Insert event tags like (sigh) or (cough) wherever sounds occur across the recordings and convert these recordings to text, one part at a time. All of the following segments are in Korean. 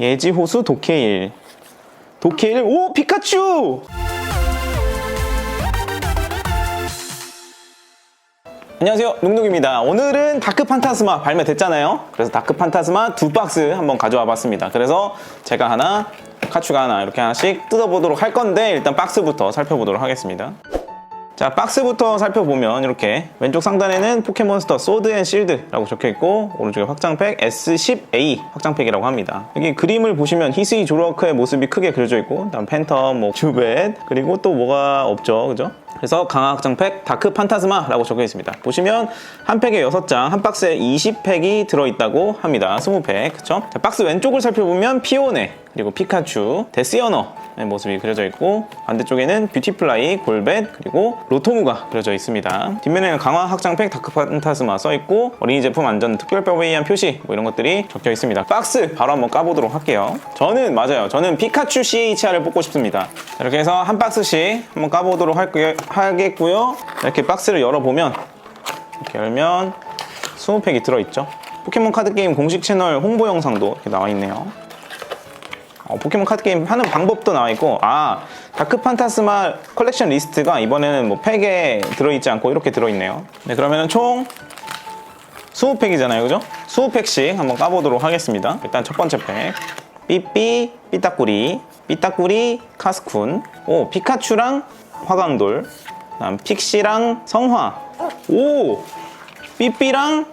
예지 호수 도케일. 도케일 오 피카츄! 안녕하세요. 농농입니다. 오늘은 다크 판타스마 발매됐잖아요. 그래서 다크 판타스마 두 박스 한번 가져와 봤습니다. 그래서 제가 하나 카츄가 하나 이렇게 하나씩 뜯어보도록 할 건데 일단 박스부터 살펴보도록 하겠습니다 자 박스부터 살펴보면 이렇게 왼쪽 상단에는 포켓몬스터 소드 앤 실드라고 적혀있고 오른쪽에 확장팩 S10A 확장팩이라고 합니다 여기 그림을 보시면 히스이 조로워크의 모습이 크게 그려져 있고 다음 팬텀, 뭐 큐벳 그리고 또 뭐가 없죠 그죠? 그래서 강화 확장팩 다크 판타스마라고 적혀 있습니다 보시면 한 팩에 6장 한 박스에 20팩이 들어있다고 합니다 20팩 그쵸? 자, 박스 왼쪽을 살펴보면 피오네 그리고 피카츄, 데스연어의 모습이 그려져 있고 반대쪽에는 뷰티플라이, 골벳 그리고 로토무가 그려져 있습니다. 뒷면에는 강화 확장팩 다크 판타스마 써 있고 어린이 제품 안전 특별법에 의한 표시 뭐 이런 것들이 적혀 있습니다. 박스 바로 한번 까보도록 할게요. 저는 맞아요. 저는 피카츄 CHR을 뽑고 싶습니다. 자, 이렇게 해서 한 박스씩 한번 까보도록 할게, 하겠고요. 이렇게 박스를 열어보면 이렇게 열면 20팩이 들어있죠. 포켓몬 카드 게임 공식 채널 홍보 영상도 이렇게 나와 있네요. 어, 포켓몬 카드 게임 하는 방법도 나와 있고 아 다크 판타스마 컬렉션 리스트가 이번에는 뭐 팩에 들어있지 않고 이렇게 들어있네요 네 그러면은 총 20팩이잖아요 그죠? 20팩씩 한번 까보도록 하겠습니다 일단 첫 번째 팩 삐삐 삐딱구리 삐딱구리 카스쿤 오 피카츄랑 화강돌 그다음 픽시랑 성화. 오! 삐삐랑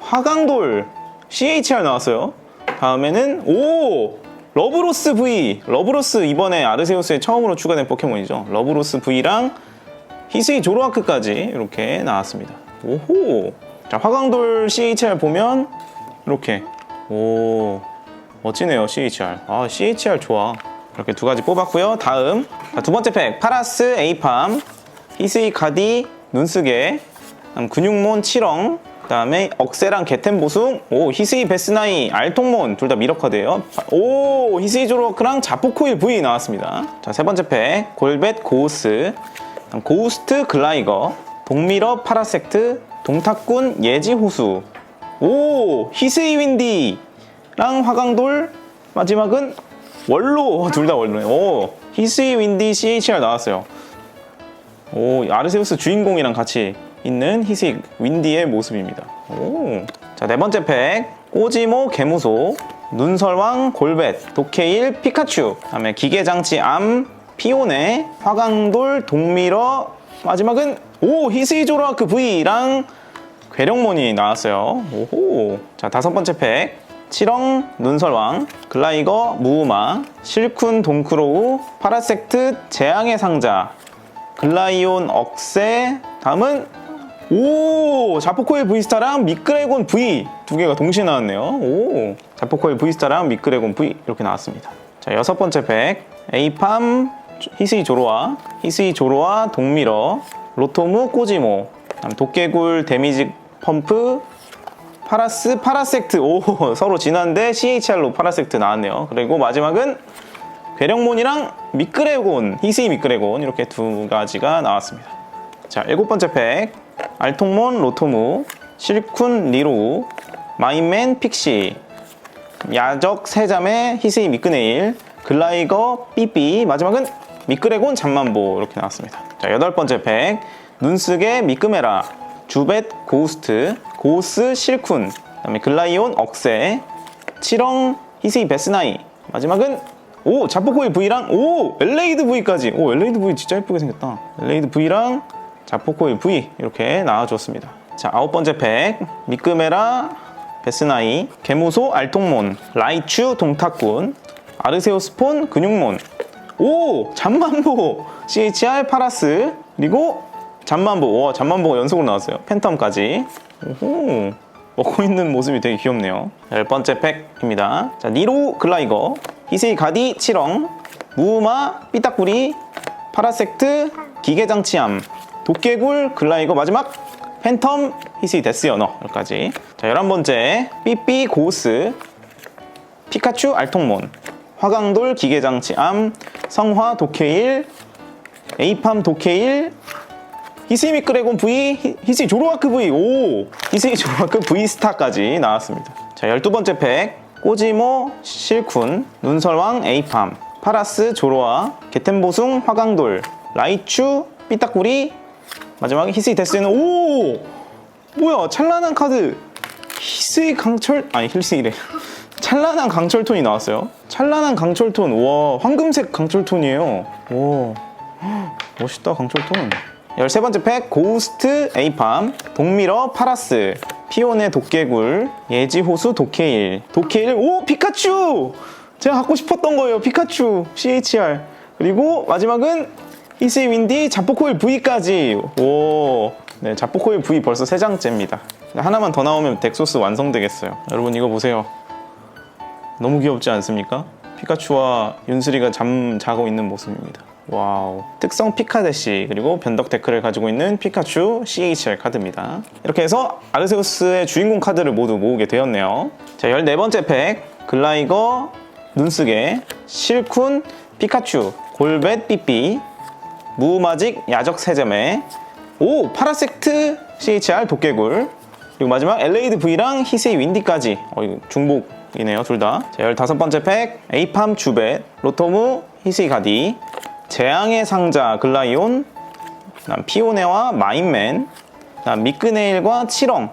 화강돌. CHR 나왔어요. 다음에는 오! 러브로스 V. 러브로스 이번에 아르세우스에 처음으로 추가된 포켓몬이죠. 러브로스 V랑 히스이 조로아크까지 이렇게 나왔습니다. 오호! 자 화강돌 CHR 보면 이렇게. 오 멋지네요 CHR 아 CHR 좋아 이렇게 두 가지 뽑았고요. 다음 자, 두 번째 팩. 파라스 에이팜 히스이 가디 눈쓰개 다음 근육몬 칠엉 그다음에 억세랑 게템보숭 오 히스이 베스나이 알통몬 둘 다 미러카드예요. 오 히스이 조로크랑 자포코일 V 나왔습니다. 자 세 번째 팩. 골벳 고우스 고우스트 글라이거 동미러 파라섹트 동탁군 예지호수. 오 히스이 윈디랑 화강돌 마지막은 원로 둘 다 원로네 오 히스이 윈디 CHR 나왔어요 오, 아르세우스 주인공이랑 같이 있는 희식 윈디의 모습입니다. 오. 자, 네 번째 팩. 꼬지모 개무소, 눈설왕 골벳, 도케일 피카츄, 다음에 기계장치 암, 피오네, 화강돌 동미러, 마지막은 오 히스이 조로아크 V랑 괴력몬이 나왔어요. 오호. 자, 다섯 번째 팩. 칠엉, 눈설왕, 글라이거, 무우마, 실쿤, 동크로우, 파라섹트, 재앙의 상자, 글라이온 억세 다음은 오! 자포코일 V스타랑 미끄레곤 V 두 개가 동시에 나왔네요. 오! 자포코일 V스타랑 미끄레곤 V 이렇게 나왔습니다. 자 여섯 번째 팩. 에이팜 히스이 조로아 히스이 조로아 동미러 로토무 꼬지모 다음 도깨굴 데미지 펌프 파라스 파라섹트 오 (laughs) 서로 진한데 CHR로 파라섹트 나왔네요 그리고 마지막은 괴력몬이랑 미끄레곤, 히스이 미끄레곤 이렇게 두 가지가 나왔습니다. 자, 일곱 번째 팩. 알통몬 로토무, 실쿤 리로우, 마인맨 픽시, 야적 세자매 히스이 미끄네일, 글라이거 삐삐, 마지막은 미끄레곤 잠만보 이렇게 나왔습니다. 자, 여덟 번째 팩. 눈쓰게 미끄메라, 주벳 고우스트, 고우스 실쿤, 그다음에 글라이온 억세, 칠엉 히스이 베스나이, 마지막은 오 자포코일 V랑 오 엘레이드 V까지. 오 엘레이드 V 진짜 예쁘게 생겼다. 엘레이드 V랑 자포코일 V 이렇게 나와줬습니다. 자 아홉 번째 팩. 미끄메라 베스나이 개무소 알통몬 라이츄 동탁군 아르세오스폰 근육몬. 오 잠만보 CHR 파라스 그리고 잠만보. 와 잠만보가 연속으로 나왔어요. 팬텀까지 오호. 먹고 있는 모습이 되게 귀엽네요. 열 번째 팩입니다. 자 니로 글라이거. 히세이 가디 칠엉 무우마 삐딱구리. 파라섹트 기계장치암. 도깨굴 글라이거 마지막. 팬텀 히스이 데스 연어까지. 자 11번째. 삐삐 고우스. 피카츄 알통몬. 화강돌 기계장치암. 성화 도케일. 에이팜 도케일 히스이 크레곤 V, 히- 히스이 조로아크 V, 오! 히스이 조로아크 V 스타까지 나왔습니다. 자, 12번째 팩. 꼬지모 실쿤, 눈설왕 에이팜, 파라스 조로아, 게텐보숭 화강돌, 라이츄 삐딱구리, 마지막에 히스이 데스는 오 뭐야 찬란한 카드 히스이 강철 아니 히스이래 찬란한 강철 톤이 나왔어요. 찬란한 강철 톤 와 황금색 강철 톤이에요. 와 (gasps) 멋있다 강철 톤 13번째 팩 고우스트 에이팜 동미러 파라스 피오네 도깨굴 예지호수 도케일. 도케일 오 피카츄! 제가 갖고 싶었던 거예요 피카츄 CHR 그리고 마지막은 히스이 윈디 자포코일 V까지. 오 네, 자포코일 V 벌써 3장째입니다. 하나만 더 나오면 덱소스 완성되겠어요. 여러분 이거 보세요. 너무 귀엽지 않습니까? 피카츄와 윤슬이가 잠 자고 있는 모습입니다. 와우. 특성 피카데시 그리고 변덕 데크를 가지고 있는 피카츄 CHR 카드입니다. 이렇게 해서 아르세우스의 주인공 카드를 모두 모으게 되었네요. 자, 14번째 팩 글라이거 눈쓰개 실쿤 피카츄 골벳 삐삐 무마직 야적 세점에 오 파라섹트 CHR 도깨굴 그리고 마지막 엘레이드 V랑 히세이 윈디까지 어 이거 중복이네요 둘다 자, 15번째 팩 에이팜 주벳 로토무 히세이 가디 재앙의 상자 글라이온 피오네와 마인맨 미끄네일과 치렁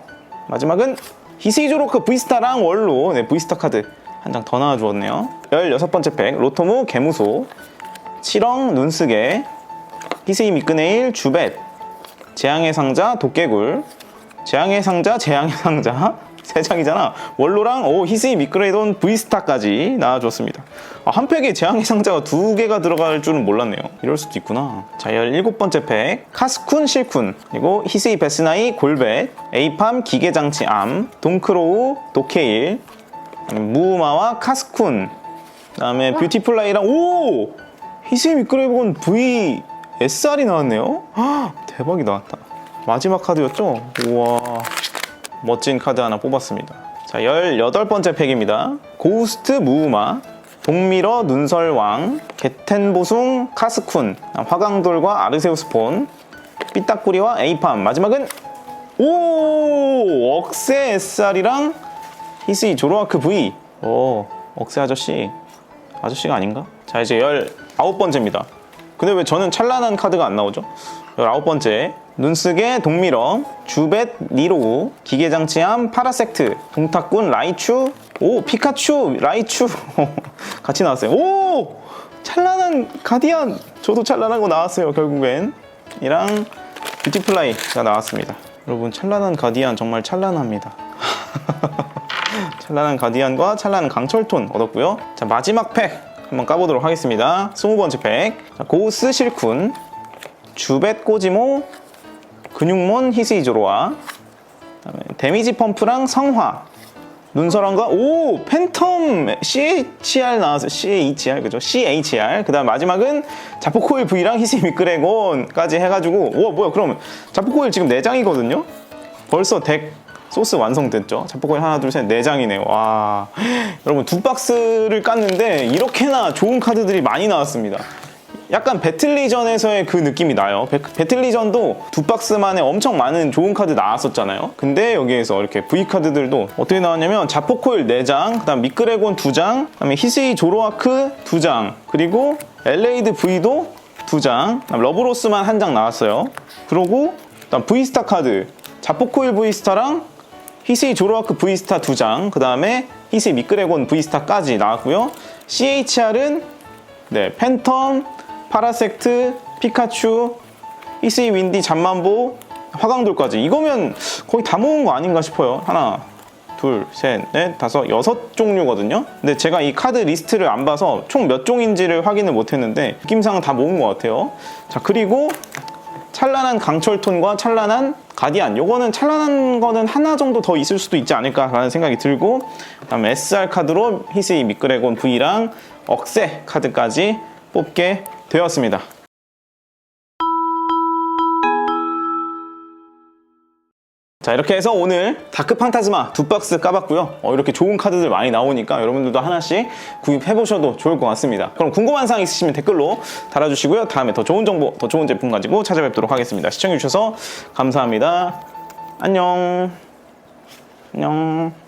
마지막은 히세이 조로크 V스타랑 월로. 네, V스타 카드 한 장 더 나와주었네요. 16번째 팩 로토무 개무소 치렁 눈쓰개 히세이 미끄네일 주벳. 재앙의 상자 도깨굴. 재앙의 상자 재앙의 상자 세 장이잖아. 원로랑 오 히스이 미끄레돈 V스타까지 나와줬습니다. 아, 한 팩에 재앙의 상자가 두 개가 들어갈 줄은 몰랐네요. 이럴 수도 있구나. 자 17번째 팩. 카스쿤 실쿤. 그리고 히스이 베스나이 골벳. 에이팜 기계장치 암. 동크로우 도케일. 무우마와 카스쿤. 그 다음에 뷰티플라이랑 오! 히스이 미끄레돈 V SR이 나왔네요. 아, 대박이 나왔다. 마지막 카드였죠? 우와 멋진 카드 하나 뽑았습니다. 자 18번째 팩입니다. 고우스트 무우마 동미러 눈설왕 게텐보숭 카스쿤 화강돌과 아르세우스폰 삐딱구리와 에이팜. 마지막은 오! 억세 SR이랑 히스이 조로아크 V 오 억세 아저씨. 아저씨가 아닌가? 자 이제 19번째입니다. 근데 왜 저는 찬란한 카드가 안 나오죠? 19번째 눈쓰개 동미러 주벳 니로우 기계장치함 파라섹트 동탁군 라이츄 오 피카츄 라이츄. (laughs) 같이 나왔어요. 오! 찬란한 가디안 저도 찬란한 거 나왔어요 결국엔. 이랑 뷰티플라이가 나왔습니다. 여러분 찬란한 가디안 정말 찬란합니다. (laughs) 찬란한 가디안과 찬란한 강철톤 얻었고요. 자 마지막 팩 한번 까보도록 하겠습니다. 20번째 팩. 자, 고우스 실쿤 주벳 꼬지모 근육몬 히스이조로와 그다음에 데미지 펌프랑 성화 눈설왕과 오 팬텀 CHR 나왔어요. CHR 그죠? CHR 그다음 마지막은 자포코일 V랑 히스이 미끄레곤까지 해가지고 와 뭐야 그럼 자포코일 지금 4장이거든요? 벌써 덱 소스 완성됐죠? 자포코일 하나 둘셋네 장이네요. 와. (gasps) 여러분 두 박스를 깠는데 이렇게나 좋은 카드들이 많이 나왔습니다 약간 배틀리전에서의 그 느낌이 나요. 배, 배틀리전도 두 박스만에 엄청 많은 좋은 카드 나왔었잖아요. 근데 여기에서 이렇게 V 카드들도 어떻게 나왔냐면 자포코일 4장, 그 다음 미끄레곤 2장, 그 다음에 히스이 조로아크 2장, 그리고 엘레이드 V도 2장, 그다음 러브로스만 한 장 나왔어요. 그리고 그다음 V스타 카드, 자포코일 V스타랑 히스이 조로아크 V스타 2장, 그 다음에 히스이 미끄레곤 V스타까지 나왔고요. CHR은 네, 팬텀, 파라섹트, 피카츄, 히스이 윈디, 잠만보, 화강돌까지 이거면 거의 다 모은 거 아닌가 싶어요. 하나, 둘, 셋, 넷, 다섯, 여섯 종류거든요. 근데 제가 이 카드 리스트를 안 봐서 총 몇 종인지를 확인을 못 했는데 느낌상은 다 모은 것 같아요. 자, 그리고 찬란한 강철톤과 찬란한 가디안 요거는 찬란한 거는 하나 정도 더 있을 수도 있지 않을까라는 생각이 들고 그다음에 SR 카드로 히스이 미끄레곤 V랑 억세 카드까지 뽑게 되었습니다. 자 이렇게 해서 오늘 다크 판타즈마 두 박스 까봤고요. 어, 이렇게 좋은 카드들 많이 나오니까 여러분들도 하나씩 구입해보셔도 좋을 것 같습니다. 그럼 궁금한 사항 있으시면 댓글로 달아주시고요. 다음에 더 좋은 정보 더 좋은 제품 가지고 찾아뵙도록 하겠습니다. 시청해주셔서 감사합니다. 안녕. 안녕